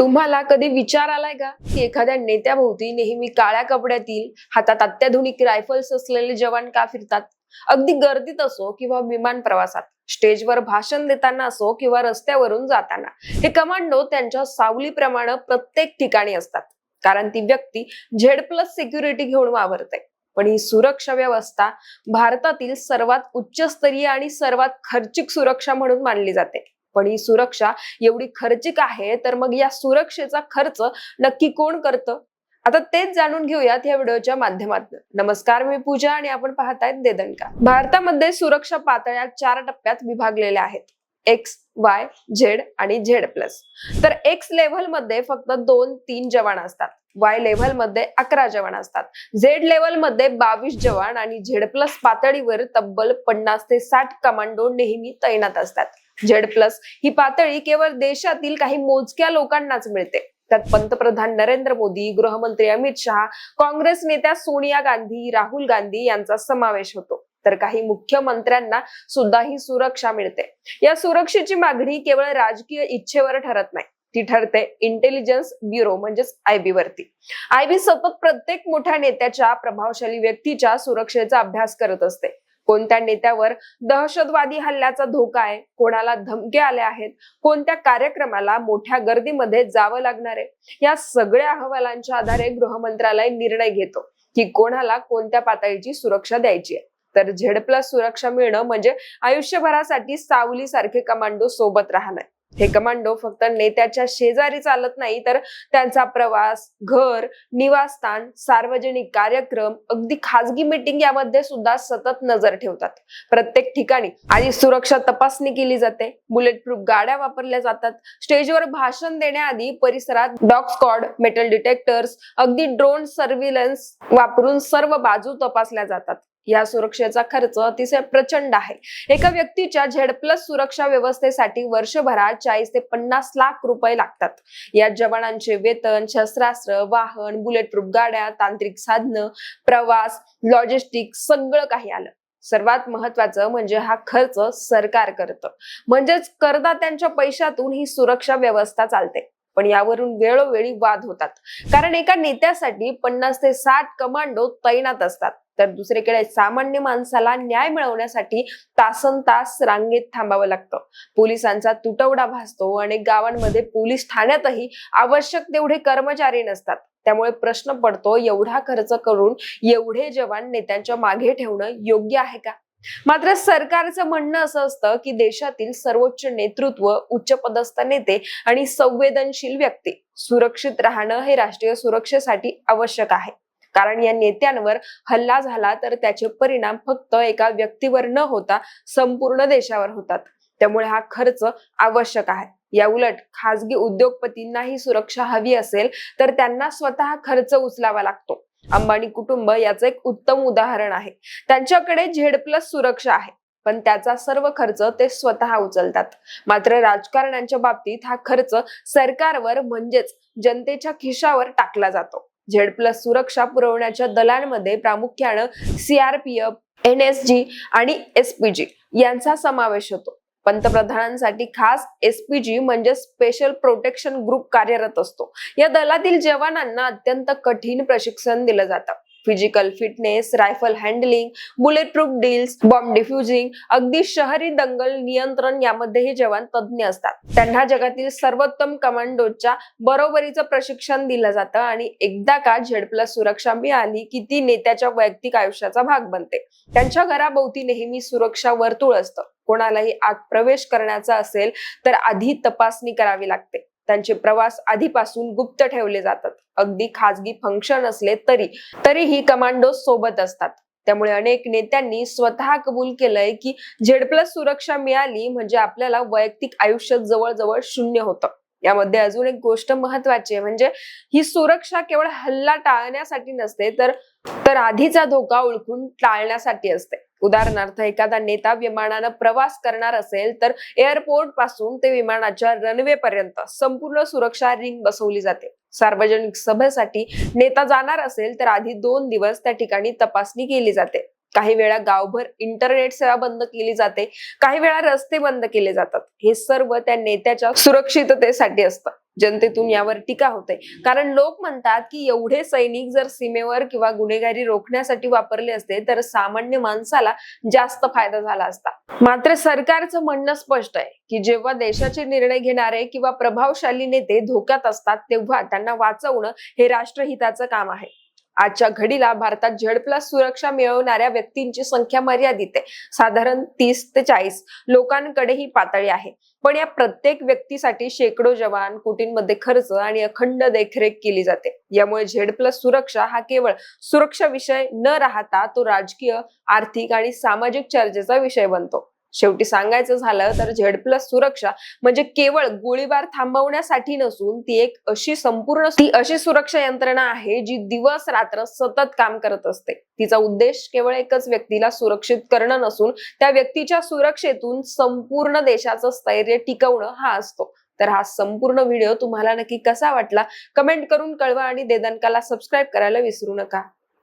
तुम्हाला कधी विचार आलाय का की एखाद्या नेत्याभोवती नेहमी काळ्या कपड्यातील हातात अत्याधुनिक रायफल्स असलेले जवान का फिरतात? अगदी गर्दीत असो किंवा विमान प्रवासात स्टेजवर भाषण देताना असो किंवा रस्त्यावरून जाताना हे कमांडो त्यांच्या सावलीप्रमाणे प्रत्येक ठिकाणी असतात. कारण ती व्यक्ती झेड प्लस सिक्युरिटी घेऊन वावरते. पण ही सुरक्षा व्यवस्था भारतातील सर्वात उच्चस्तरीय आणि सर्वात खर्चिक सुरक्षा म्हणून मानली जाते. पण ही सुरक्षा एवढी खर्चिक आहे तर मग या सुरक्षेचा खर्च नक्की कोण करतं? आता तेच जाणून घेऊयात या व्हिडिओच्या माध्यमातून. नमस्कार मी पूजा आणि आपण पाहतायत देदनका भारतामध्ये सुरक्षा पातळ्या चार टप्प्यात विभागलेल्या आहेत. एक्स वाय झेड आणि झेड प्लस तर एक्स लेव्हलमध्ये फक्त दोन तीन जवान असतात. वाय लेव्हलमध्ये अकरा जवान असतात. झेड लेव्हलमध्ये बावीस जवान आणि झेड प्लस पातळीवर तब्बल पन्नास ते साठ कमांडो नेहमी तैनात असतात. झेड प्लस ही पातळी केवळ देशातील काही मोजक्या लोकांनाच मिळते. त्यात पंतप्रधान नरेंद्र मोदी गृहमंत्री अमित शहा काँग्रेस नेत्या सोनिया गांधी राहुल गांधी यांचा समावेश होतो. तर काही मुख्यमंत्र्यांना सुद्धा ही सुरक्षा मिळते. या सुरक्षेची मागणी केवळ राजकीय इच्छेवर ठरत नाही. ती ठरते इंटेलिजन्स ब्युरो म्हणजेच आयबी वरती. आयबी सतत प्रत्येक मोठ्या नेत्याच्या प्रभावशाली व्यक्तीच्या सुरक्षेचा अभ्यास करत असते. कोणत्या नेत्यावर दहशतवादी हल्ल्याचा धोका आहे? कोणाला धमके आले आहेत? कोणत्या कार्यक्रमाला मोठ्या गर्दीमध्ये जावं लागणार आहे? या सगळ्या अहवालांच्या आधारे गृहमंत्रालय निर्णय घेतो की कोणाला कोणत्या पातळीची सुरक्षा द्यायची आहे. तर झेड प्लस सुरक्षा मिळणं म्हणजे आयुष्यभरासाठी सावली सारखे कमांडो सोबत राहणं हे कमांडो फक्त नेत्याच्या शेजारी चालत नाही तर त्यांचा प्रवास घर निवासस्थान सार्वजनिक कार्यक्रम अगदी खाजगी मीटिंग यामध्ये सुद्धा सतत नजर ठेवतात. प्रत्येक ठिकाणी आधी सुरक्षा तपासणी केली जाते. बुलेट प्रूफ गाड्या वापरल्या जातात. स्टेजवर भाषण देण्याआधी परिसरात डॉग स्कॉड मेटल डिटेक्टर्स अगदी ड्रोन सर्व्हिलन्स वापरून सर्व बाजू तपासल्या जातात. या सुरक्षेचा खर्च अतिशय प्रचंड आहे. एका व्यक्तीच्या झेड प्लस सुरक्षा व्यवस्थेसाठी वर्षभरात चाळीस ते पन्नास लाख रुपये लागतात. या जवानांचे वेतन शस्त्रास्त्र वाहन बुलेट प्रूफ गाड्या तांत्रिक साधनं प्रवास लॉजिस्टिक सगळं काही आलं. सर्वात महत्वाचं म्हणजे हा खर्च सरकार करतं. म्हणजेच करदात्यांच्या पैशातून ही सुरक्षा व्यवस्था चालते. पण यावरून वेळोवेळी वाद होतात. कारण एका नेत्यासाठी पन्नास ते साठ कमांडो तैनात असतात. तर दुसरीकडे सामान्य माणसाला न्याय मिळवण्यासाठी तासन तास रांगेत थांबावं लागतं. पोलिसांचा तुटवडा भासतो आणि गावांमध्ये पोलीस ठाण्यातही आवश्यक तेवढे कर्मचारी नसतात. त्यामुळे प्रश्न पडतो एवढा खर्च करून एवढे जवान नेत्यांच्या मागे ठेवणं योग्य आहे का? मात्र सरकारचं म्हणणं असं असतं की देशातील सर्वोच्च नेतृत्व उच्चपदस्थ नेते आणि संवेदनशील व्यक्ती सुरक्षित राहणं हे राष्ट्रीय सुरक्षेसाठी आवश्यक आहे. कारण या नेत्यांवर हल्ला झाला तर त्याचे परिणाम फक्त एका व्यक्तीवर न होता संपूर्ण देशावर होतात. त्यामुळे हा खर्च आवश्यक आहे. या उलट खासगी उद्योगपतींनाही सुरक्षा हवी असेल तर त्यांना स्वतः खर्च उचलावा लागतो. अंबानी कुटुंब याचं एक उत्तम उदाहरण आहे. त्यांच्याकडे झेड प्लस सुरक्षा आहे पण त्याचा सर्व खर्च ते स्वतः उचलतात. मात्र राजकारण्यांच्या बाबतीत हा खर्च सरकारवर म्हणजेच जनतेच्या खिशावर टाकला जातो. झेड प्लस सुरक्षा पुरवण्याच्या दलांमध्ये प्रामुख्यानं सीआरपीएफ एन एस जी आणि एसपीजी यांचा समावेश होतो. पंतप्रधानांसाठी खास एसपीजी म्हणजे स्पेशल प्रोटेक्शन ग्रुप कार्यरत असतो. या दलातील जवानांना अत्यंत कठीण प्रशिक्षण दिलं जातं. Physical fitness rifle handling bulletproof deals bomb defusing अगदी शहरी दंगल नियंत्रण यामध्ये हे जवान तज्ज्ञ असतात. त्यांना जगातील सर्वोत्तम कमांडोच्या बरोबरीचं प्रशिक्षण दिलं जातं आणि एकदा का झेड प्लस सुरक्षा मिळाली की ती नेत्याच्या वैयक्तिक आयुष्याचा भाग बनते. त्यांच्या घराभोवती नेहमी सुरक्षा वर्तुळ असतं. कोणालाही आत प्रवेश करण्याचा असेल तर आधी तपासणी करावी लागते. त्यांचे प्रवास आधीपासून गुप्त ठेवले जातात. अगदी खाजगी फंक्शन असले तरी तरीही कमांडो सोबत असतात. त्यामुळे अनेक नेत्यांनी स्वतः कबूल केलंय की झेड प्लस सुरक्षा मिळाली म्हणजे आपल्याला वैयक्तिक आयुष्य जवळजवळ शून्य होतं. यामध्ये अजून एक गोष्ट महत्वाची आहे म्हणजे ही सुरक्षा केवळ हल्ला टाळण्यासाठी नसते तर तर आधीचा धोका ओळखून टाळण्यासाठी असते. उदाहरणार्थ एखादा नेता विमानानं प्रवास करणार असेल तर एअरपोर्टपासून ते विमानाच्या रनवे पर्यंत संपूर्ण सुरक्षा रिंग बसवली जाते. सार्वजनिक सभेसाठी नेता जाणार असेल तर आधी दोन दिवस त्या ठिकाणी तपासणी केली जाते. काही वेळा गावभर इंटरनेट सेवा बंद केली जाते काही वेळा रस्ते बंद केले जातात. हे सर्व त्या नेत्याच्या सुरक्षिततेसाठी असतं. जनतेतून यावर टीका होते. कारण लोक म्हणतात की एवढे सैनिक जर सीमेवर किंवा गुन्हेगारी रोखण्यासाठी वापरले असते तर सामान्य माणसाला जास्त फायदा झाला असता. मात्र सरकारचं म्हणणं स्पष्ट आहे की जेव्हा देशाचे निर्णय घेणारे किंवा प्रभावशाली नेते धोक्यात असतात तेव्हा त्यांना वाचवणं हे राष्ट्रहिताचं काम आहे. आजच्या घडीला भारतात झेड प्लस सुरक्षा मिळवणाऱ्या व्यक्तींची संख्या मर्यादित आहे. साधारण तीस ते चाळीस लोकांकडे ही पातळी आहे. पण या प्रत्येक व्यक्तीसाठी शेकडो जवान कोटींमध्ये खर्च आणि अखंड देखरेख केली जाते. यामुळे झेड प्लस सुरक्षा हा केवळ सुरक्षा विषय न राहता तो राजकीय आर्थिक आणि सामाजिक चर्चेचा विषय बनतो. शेवटी सांगायचं झालं तर झेड प्लस सुरक्षा म्हणजे केवळ गोळीबार थांबवण्यासाठी नसून ती एक अशी संपूर्ण ती अशी सुरक्षा यंत्रणा आहे जी दिवस रात्र सतत काम करत असते. तिचा उद्देश केवळ एकच व्यक्तीला सुरक्षित करणं नसून त्या व्यक्तीच्या सुरक्षेतून संपूर्ण देशाचं स्थैर्य टिकवणं हा असतो. तर हा संपूर्ण व्हिडिओ तुम्हाला नक्की कसा वाटला? कमेंट करून कळवा आणि देदनकाला सबस्क्राईब करायला विसरू नका.